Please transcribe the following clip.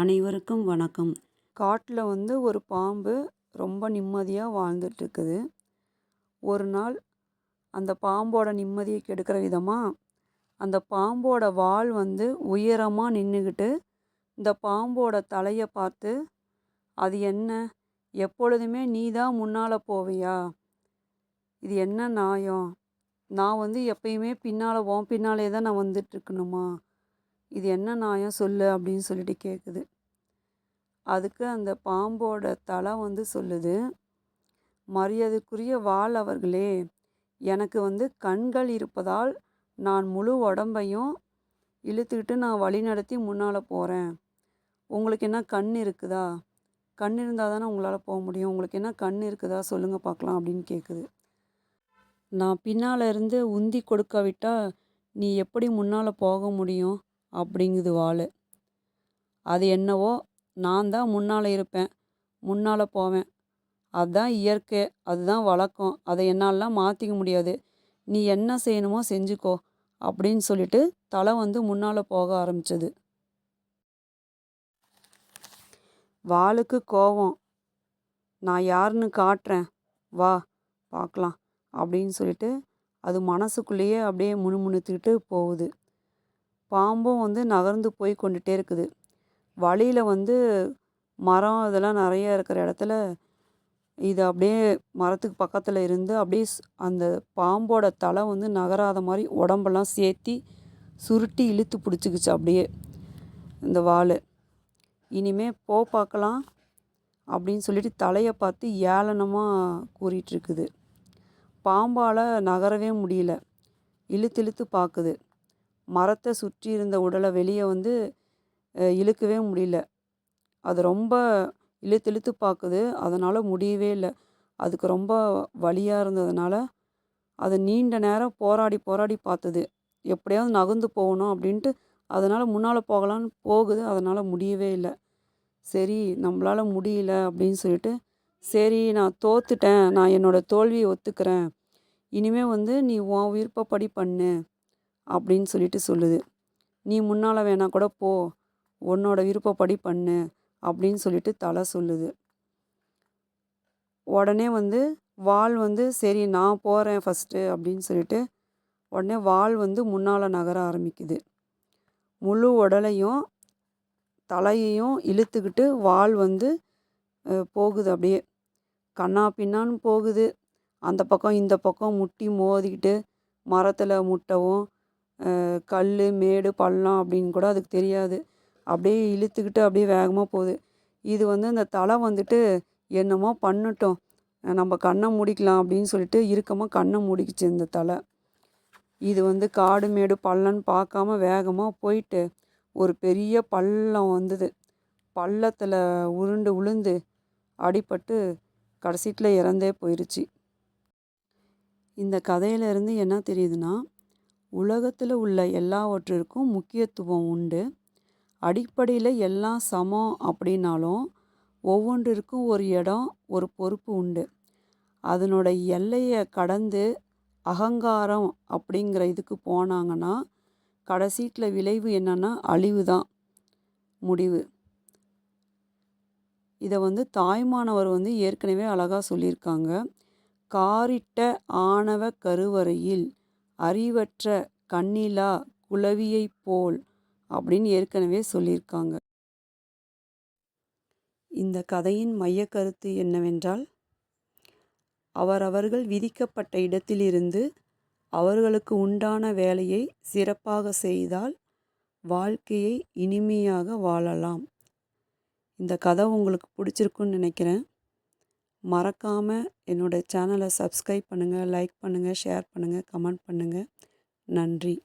அனைவருக்கும் வணக்கம். காட்டில் வந்து ஒரு பாம்பு ரொம்ப நிம்மதியாக வாழ்ந்துட்டுருக்குது. ஒரு நாள் அந்த பாம்போட நிம்மதியை கெடுக்கிற விதமாக அந்த பாம்போட வால் வந்து உயரமாக நின்றுக்கிட்டு இந்த பாம்போட தலையை பார்த்து அது என்ன? எப்பொழுதுமே நீ தான் முன்னால் போவியா? இது என்ன நியாயம் நான் வந்து எப்பயுமே பின்னால் உன் பின்னாலே தான் நான் வந்துட்டுருக்கணுமா? இது என்ன நியாயம் சொல்லு அப்படின்னு சொல்லிட்டு கேட்குது அதுக்கு அந்த பாம்போட தலை வந்து சொல்லுது மரியாதைக்குரிய வாள் அவர்களே எனக்கு வந்து கண்கள் இருப்பதால் நான் முழு உடம்பையும் இழுத்துக்கிட்டு நான் வழி நடத்தி முன்னால் போகிறேன் உங்களுக்கு என்ன கண் இருக்குதா? கண் இருந்தால் தானே உங்களால் போக முடியும். உங்களுக்கு என்ன கண் இருக்குதா? சொல்லுங்கள் பார்க்கலாம் அப்படின்னு கேட்குது நான் பின்னால் இருந்து உந்தி கொடுக்காவிட்டால் நீ எப்படி முன்னால் போக முடியும்? அப்படிங்குது வாள் அது என்னவோ நான் தான் முன்னால் இருப்பேன் முன்னால் போவேன். அதுதான் இயற்கை அதுதான் வழக்கம். அதை என்னாலலாம் மாற்றிக்க முடியாது. நீ என்ன செய்யணுமோ செஞ்சுக்கோ அப்படின்னு சொல்லிட்டு தலை வந்து முன்னால் போக ஆரம்பிச்சது. வாளுக்கு கோவம். நான் யாருன்னு காட்டுறேன். வா பார்க்கலாம் அப்படின்னு சொல்லிட்டு அது மனசுக்குள்ளேயே அப்படியே முணுமுணுத்துக்கிட்டு போகுது. பாம்பும் வந்து நகர்ந்து போய் கொண்டுட்டே இருக்குது. வழியில் வந்து மரம் இதெல்லாம் நிறைய இருக்கிற இடத்துல இது அப்படியே மரத்துக்கு பக்கத்தில் இருந்து அப்படியே அந்த பாம்போட தலை வந்து நகராத மாதிரி உடம்பெல்லாம் சேர்த்தி சுருட்டி இழுத்து பிடிச்சிக்குச்சு அப்படியே இந்த வாள் இனிமே போ பார்க்கலாம் அப்படின்னு சொல்லிட்டு தலையை பார்த்து ஏளனமாக கூறிகிட்ருக்குது பாம்பால் நகரவே முடியல. இழுத்து இழுத்து பார்க்குது. மரத்தை சுற்றி இருந்த உடலை வெளியே வந்து இழுக்கவே முடியல. அது ரொம்ப இழுத்து இழுத்து பார்க்குது. அதனால் முடியவே இல்லை. அதுக்கு ரொம்ப வலியாக இருந்ததுனால அது நீண்ட நேரம் போராடி போராடி பார்த்தது. எப்படியாவது நகர்ந்து போகணும் அப்படின்ட்டு அதனால் முன்னால் போகலான்னு போகுது. அதனால் முடியவே இல்லை. சரி நம்மளால் முடியல அப்படின்னு சொல்லிட்டு சரி நான் தோத்துட்டேன். நான் என்னோடய தோல்வியை ஒத்துக்கிறேன். இனிமேல் வந்து நீ உன் விருப்பப்படி பண்ணு. அப்படின்னு சொல்லிட்டு சொல்லுது. நீ முன்னால் வேணா கூட போ. உன்னோட விருப்பப்படி பண்ணு. அப்படின்னு சொல்லிட்டு தலை சொல்லுது. உடனே வந்து வால் வந்து சரி நான் போகிறேன் ஃபஸ்ட்டு அப்படின்னு சொல்லிட்டு உடனே வால் வந்து முன்னால் நகர ஆரம்பிக்குது. முழு உடலையும் தலையையும் இழுத்துக்கிட்டு வால் வந்து போகுது அப்படியே. கண்ணா பின்னான்னு போகுது. அந்த பக்கம் இந்த பக்கம் முட்டி மோதிக்கிட்டு மரத்தில் முட்டவும் கல் மேடு பள்ளம் அப்படின்னு கூட அதுக்கு தெரியாது. அப்படியே இழுத்துக்கிட்டு அப்படியே வேகமாக போகுது. இது வந்து அந்த தலை வந்துட்டு என்னமோ பண்ணட்டும். நம்ம கண்ணை மூடிக்கலாம் அப்படின்னு சொல்லிட்டு இறுக்கமாக கண்ணை மூடிக்கிச்சு இந்த தலை. இது வந்து காடு மேடு பள்ளம்னு பார்க்காம வேகமாக போயிட்டு ஒரு பெரிய பள்ளம் வந்தது. பள்ளத்தில் உருண்டு உளுந்து அடிபட்டு கடைசீட்டில் இறந்தே போயிடுச்சு இந்த கதையிலேருந்து என்ன தெரியுதுன்னா உலகத்தில் உள்ள எல்லாவற்றிற்கும் முக்கியத்துவம் உண்டு. அடிப்படையில் எல்லாம் சமம் அப்படின்னாலும் ஒவ்வொன்றிற்கும் ஒரு இடம் ஒரு பொறுப்பு உண்டு. அதனோட எல்லையை கடந்து அகங்காரம் அப்படிங்கிற இதுக்கு போனாங்கன்னா கடைசீட்டில் விளைவு என்னென்னா அழிவு தான் முடிவு. இதை வந்து தாய்மானவர் வந்து ஏற்கனவே அழகாக சொல்லியிருக்காங்க. காரிட்ட ஆணவ கருவறையில் அறிவற்ற கண்ணிலா குளவியைப் போல் அப்படின்னு ஏற்கனவே சொல்லியிருக்காங்க. இந்த கதையின் மையக்கருத்து என்னவென்றால் அவரவர்கள் விதிக்கப்பட்ட இடத்திலிருந்து அவர்களுக்கு உண்டான வேலையை சிறப்பாக செய்தால் வாழ்க்கையை இனிமையாக வாழலாம். இந்த கதை உங்களுக்கு பிடிச்சிருக்குன்னு நினைக்கிறேன். மறக்காமல் என்னோடய சேனலை சப்ஸ்கிரைப் பண்ணுங்கள் லைக் பண்ணுங்கள் ஷேர் பண்ணுங்கள் கமெண்ட் பண்ணுங்கள் நன்றி.